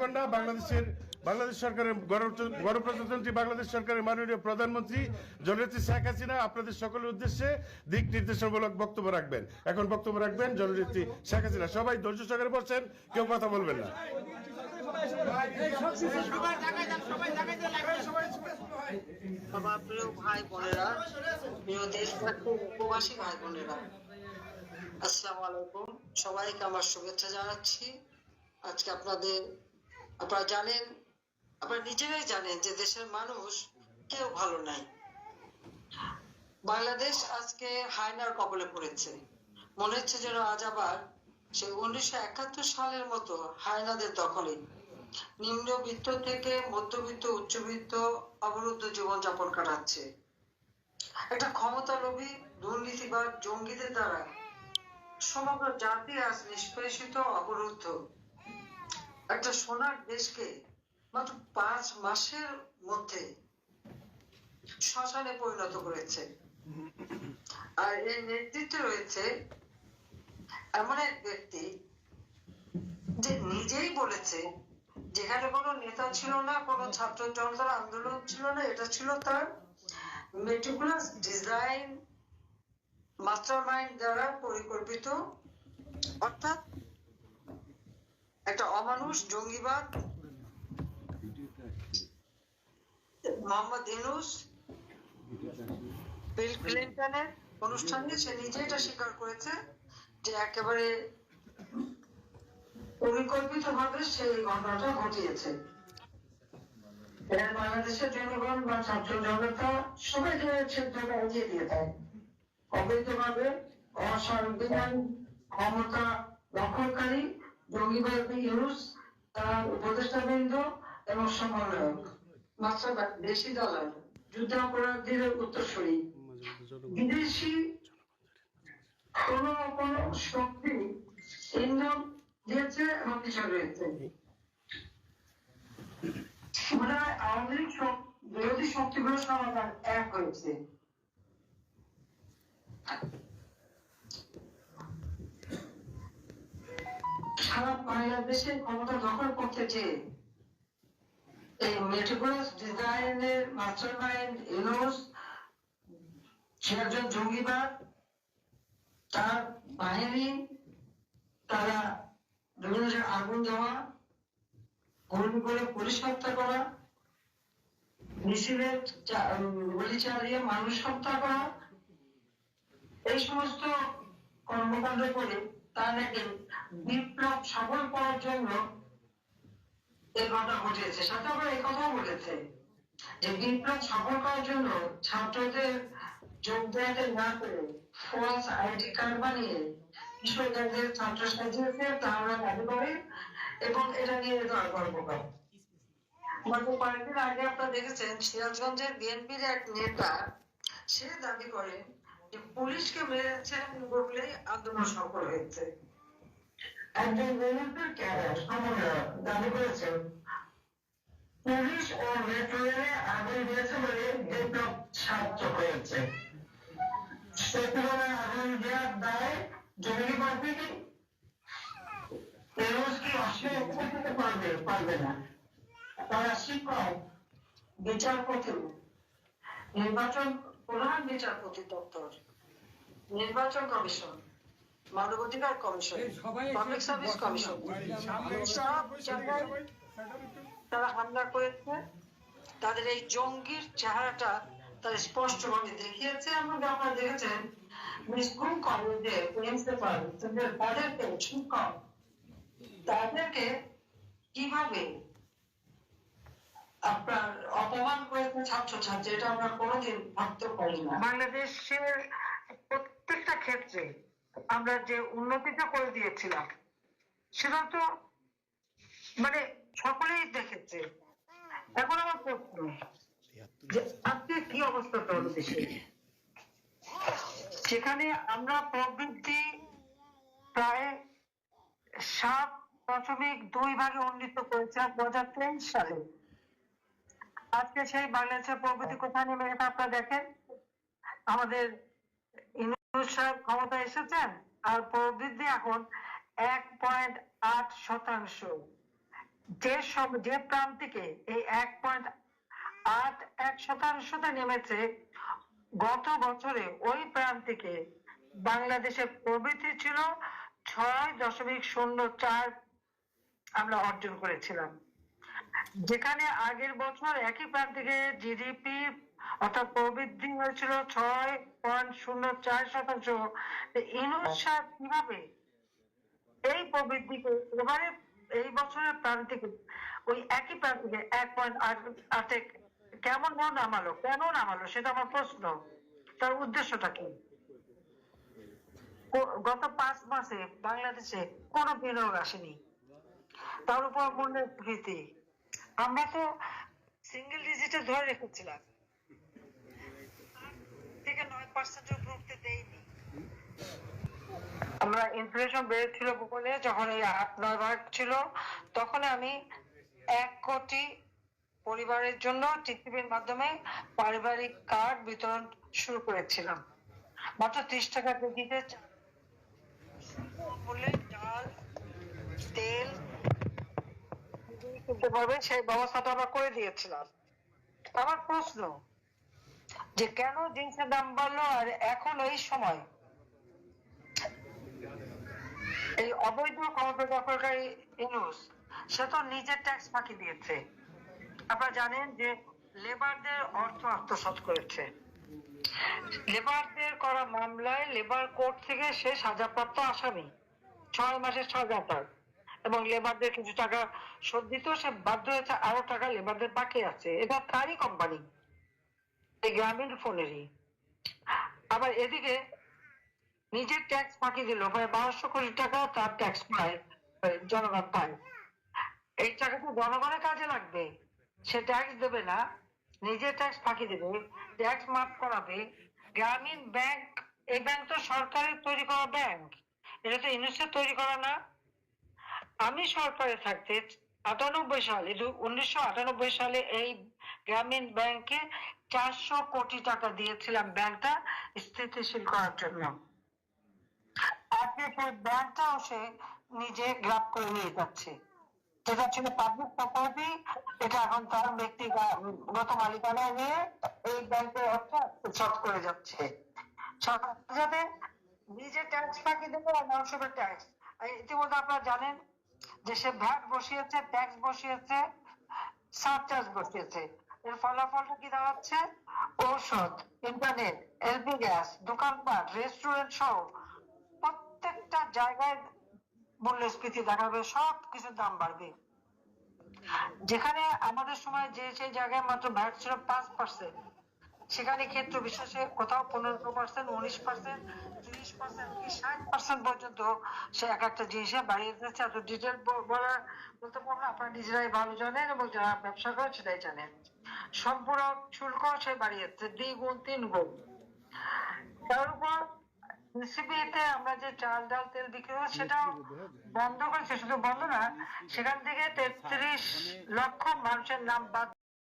কন্যা বাংলাদেশের, বাংলাদেশ সরকারের গণ- গণপ্রজাতন্ত্রী বাংলাদেশ সরকারের মাননীয় প্রধানমন্ত্রী জননেত্রী শেখ হাসিনা, আপনাদের সকলের উদ্দেশ্যে দিক নির্দেশনামূলক বক্তব্য রাখবেন। এখন বক্তব্য রাখবেন জননেত্রী শেখ হাসিনা। সবাই ধৈর্য সহকারে বসেন, কেউ কথা বলবেন না। আমার প্রিয় ভাই বোনেরা ভাই বোনেরা আলাইকুম। সবাইকে আমার শুভেচ্ছা জানাচ্ছি। আজকে আপনাদের আপনারা জানেন, আপনারা নিজেরাই জানেন যে দেশের মানুষ কেউ ভালো নাই। বাংলাদেশ আজকে হায়নার কবলে পড়েছে। মনে হচ্ছে যেন আজ আবার সেই উনিশশো একাত্তর সালের মতো হায়নাদের দখলে নিম্নবিত্ত থেকে মধ্যবিত্ত, উচ্চবিত্ত অবরুদ্ধ জীবনযাপন কাটাচ্ছে। একটা ক্ষমতালোভী দুর্নীতিবাদ জঙ্গিদের দ্বারা সমগ্র জাতি আজ নিষ্পেষিত, অবরুদ্ধ। একটা সোনার দেশকে মাত্র পাঁচ মাসের মধ্যে শ্মশানে পরিণত করেছে। আর এর নেতৃত্বে রয়েছে এমন এক ব্যক্তি যে নিজেই বলেছে, যেখানে কোনো নেতা ছিল না, কোনো ছাত্র জনতার আন্দোলন ছিল না, এটা ছিল তার মেটিকুলাস ডিজাইন মাস্টার মাইন্ড দ্বারা পরিকল্পিত। অর্থাৎ একটা অমানুষ, জঙ্গিবাদ, মোহাম্মদ ইউনুস, বিল সে নিজে এটা স্বীকার করেছে যে একেবারে পরিকল্পিত ভাবে সেই ঘটনাটা ঘটিয়েছে। বাংলাদেশের জনগণ বা ছাত্র জনতা সবাইকে ক্ষেত্রে এগিয়ে দিয়ে দেয়। অবৈধভাবে অসাংবিধান ক্ষমতা দখলকারী জঙ্গিবাদী ইউনুস, তার উপদেষ্টা বৃন্দ এবং সমন্বয়ক মাত্র দেশি যুদ্ধ অপরাধীর উত্তরসূরি। বিদেশি কোন কোন শক্তি ইন্ধন দিয়েছে এবং কিছু রয়েছে। মনে হয় আওয়ামী লীগ বিরোধী শক্তিগুলো সমাধান এক হয়েছে। সারা বাংলাদেশের ক্ষমতা দখল করতে চেয়ে এই মেটিকুলাস ডিজাইনের মাস্টার মাইন্ড ইউনুস সে একজন জঙ্গিবাদ, তার বাহিনী, তারা বিভিন্ন আগুন দেওয়া, গুলি করে পুলিশ হত্যা করা মিছিলের গুলি চালিয়ে মানুষ হত্যা করা, এই সমস্ত কর্মকাণ্ড করে তার নাকি বিপ্লব সফল করার জন্য এই ঘটনা ঘটিয়েছে সাথে আবার এই কথাও বলেছে যে বিপ্লব সফল করার জন্য ছাত্রদের যোগ দেওয়াতে না করে ফলস আইডি কার্ড বানিয়ে কিশোরদের ছাত্র সাজিয়েছে তা আমরা দাবি করি এবং এটা নিয়ে তার গর্ব করে। গত কয়েকদিন আগে আপনারা দেখেছেন সিরাজগঞ্জের বিএনপির এক নেতা সে দাবি করে পুলিশকে মেরেছেন বললেই আন্দোলন সফল হয়েছে। একজন বিএনপির ক্যাডার, সমন্বয়ক, দাবি করেছেন, পুলিশ ও মেট্রো রেলে আগুন দিয়েছে বলে বিপ্লব সার্থক হয়েছে সে তুলনায় আগুন দেওয়ার দায় জঙ্গি পার্টি কি অস্বীকার করতে পারবে পারবে না? তারা শিক্ষক বিচারপতি নির্বাচন প্রধান বিচারপতি দপ্তর নির্বাচন কমিশন মানবাধিকার কমিশন পাবলিক সার্ভিস কমিশন। সব জায়গায় তারা হামলা করেছে। তাদের এই জঙ্গির চেহারাটা তারা স্পষ্টভাবে দেখিয়েছে এবং আপনারা দেখেছেন স্কুল কলেজে প্রিন্সিপাল তাদেরকে শিক্ষক তাদেরকে কীভাবে আপনার অপমান করেছে ছাত্রছাত্রী, এটা আমরা কোনোদিন ভাবতে পারি না। বাংলাদেশের প্রত্যেকটা ক্ষেত্রে আমরা যে উন্নতিটা করে দিয়েছিলাম, সেটা তো মানে সকলেই দেখেছে। এখন আমার প্রশ্ন, যে আজকে কি অবস্থা হলো দেশে? সেখানে আমরা প্রবৃদ্ধি প্রায় সাত দশমিক দুই ভাগে উন্নীত করেছে দু হাজার তেইশ সালে আজকে সেই বাংলাদেশের প্রবৃদ্ধি কোথায় নেমে গেছে আপনারা দেখেন? আমাদের সাহেব ক্ষমতা এসেছেন আর প্রবৃদ্ধি এখন এক পয়েন্ট আট শতাংশ। যে সব যে প্রান্তিকে এই এক পয়েন্ট আট এক শতাংশতে নেমেছে গত বছরে ওই প্রান্তিকে বাংলাদেশের প্রবৃদ্ধি ছিল ছয় দশমিক শূন্য চার আমরা অর্জন করেছিলাম। যেখানে আগের বছর একই প্রান্তিকে জিডিপি অর্থাৎ প্রবৃদ্ধি হয়েছিল ছয় পয়েন্ট শূন্য চার শতাংশ। ইনুস সার কীভাবে এই প্রবৃদ্ধিকে এবারে এই বছরের প্রান্তিকে ওই একই প্রান্তিকে এক পয়েন্ট আটে কেমন নামালো, কেন নামালো সেটা আমার প্রশ্ন। তার উদ্দেশ্যটা কি? গত পাঁচ মাসে বাংলাদেশে কোনো বিনিয়োগ আসেনি। তার উপর মূল্যস্ফীতি আমরা তো সিঙ্গেল ডিজিটে ধরে রেখেছিলাম। থেকে নয় উপর উঠতে দেয়নি। আমরা ইনফ্লেশন বেড়েছিল যখন এই আট, নয় ভাগ ছিল, তখন আমি এক কোটি পরিবারের জন্য টিসিবির মাধ্যমে পারিবারিক কার্ড বিতরণ শুরু করেছিলাম। মাত্র ত্রিশ টাকা কেজিতে চা- মূল্যে ডাল, তেল কিনতে পারবে সেই ব্যবস্থাটা আমরা করে দিয়েছিলাম। আমার প্রশ্ন যে কেন জিনিসের দাম বাড়লো আর এখন এই সময়? এই অবৈধ ক্ষমতা দখলকারী ইনুস সে তো নিজের ট্যাক্স ফাঁকি দিয়েছে। আপনারা জানেন যে লেবারদের অর্থ আত্মসাৎ করেছে। লেবারদের করা মামলায় লেবার কোর্ট থেকে সে সাজাপ্রাপ্ত আসামি, ছয় মাসের সাজাপ্রাপ্ত এবং লেবারদের কিছু টাকা শোধ দিতেও সে বাধ্য হয়েছে, আরও টাকা লেবারদের বাকি আছে। এটা তারই কোম্পানি এই গ্রামীণ ফোনেরই। আবার এদিকে নিজের ট্যাক্স ফাঁকি দিল, প্রায় বারোশো কোটি টাকা তার ট্যাক্স পায় জনগণ পায়। এই টাকা তো জনগণের কাজে লাগবে। সে ট্যাক্স দেবে না, নিজের ট্যাক্স ফাঁকি দেবে ট্যাক্স মাফ করাবে। গ্রামীণ ব্যাংক এই ব্যাংক তো সরকারের তৈরি করা ব্যাংক এটা তো ইউনিসেফ তৈরি করা না। আমি সরকারে থাকতে আটানব্বই সালে উনিশশো আটানব্বই সালে এই গ্রামীণ ব্যাংকে চারশো কোটি টাকা দিয়েছিলাম ব্যাংকটা স্থিতিশীল করার জন্য। আজকে সেই ব্যাংকটাও সে নিজে গ্রাপ করে নিয়ে যাচ্ছে। যেটা ছিল পাবলিক প্রপার্টি এটা এখন তার ব্যক্তিগত মালিকানায় নিয়ে এই ব্যাংকের অর্থ আত্মসাৎ করে যাচ্ছে। সরকার নিজে ট্যাক্স ফাঁকি দেবে আর মানুষের ট্যাক্স ইতিমধ্যে আপনারা জানেন যে সে ভ্যাট বসিয়েছে, ট্যাক্স বসিয়েছে সারচার্জ বসিয়েছে। এর ফলাফলটা কি দাঁড়াচ্ছে? ঔষধ, ইন্টারনেট এলপি গ্যাস, দোকানপাট, রেস্টুরেন্ট সহ প্রত্যেকটা জায়গায় মূল্যস্ফীতি দেখাবে সব কিছুর দাম বাড়বে। যেখানে আমাদের সময় যে সেই জায়গায় মাত্র ভ্যাট ছিল পাঁচ পার্সেন্ট সেখানে ক্ষেত্র বিশেষে কোথাও পনেরো পার্সেন্ট উনিশ পার্সেন্ট ত্রিশ পার্সেন্ট কি ষাট পার্সেন্ট পর্যন্ত সে এক একটা জিনিসে বাড়িয়ে দিচ্ছে এত ডিটেল বলা বলতে পারব আপনারা নিজেরাই ভালো জানেন এবং যারা ব্যবসা করে সেটাই জানেন। সম্পূরক শুল্ক সে বাড়িয়ে বাড়িয়েছে দ্বিগুণ তিন গুণ তার উপর সিবিআইতে আমরা যে চাল, ডাল, তেল বিক্রি করি, সেটাও বন্ধ করেছে। শুধু বন্ধ না, সেখান থেকে তেত্রিশ লক্ষ মানুষের নাম বাদ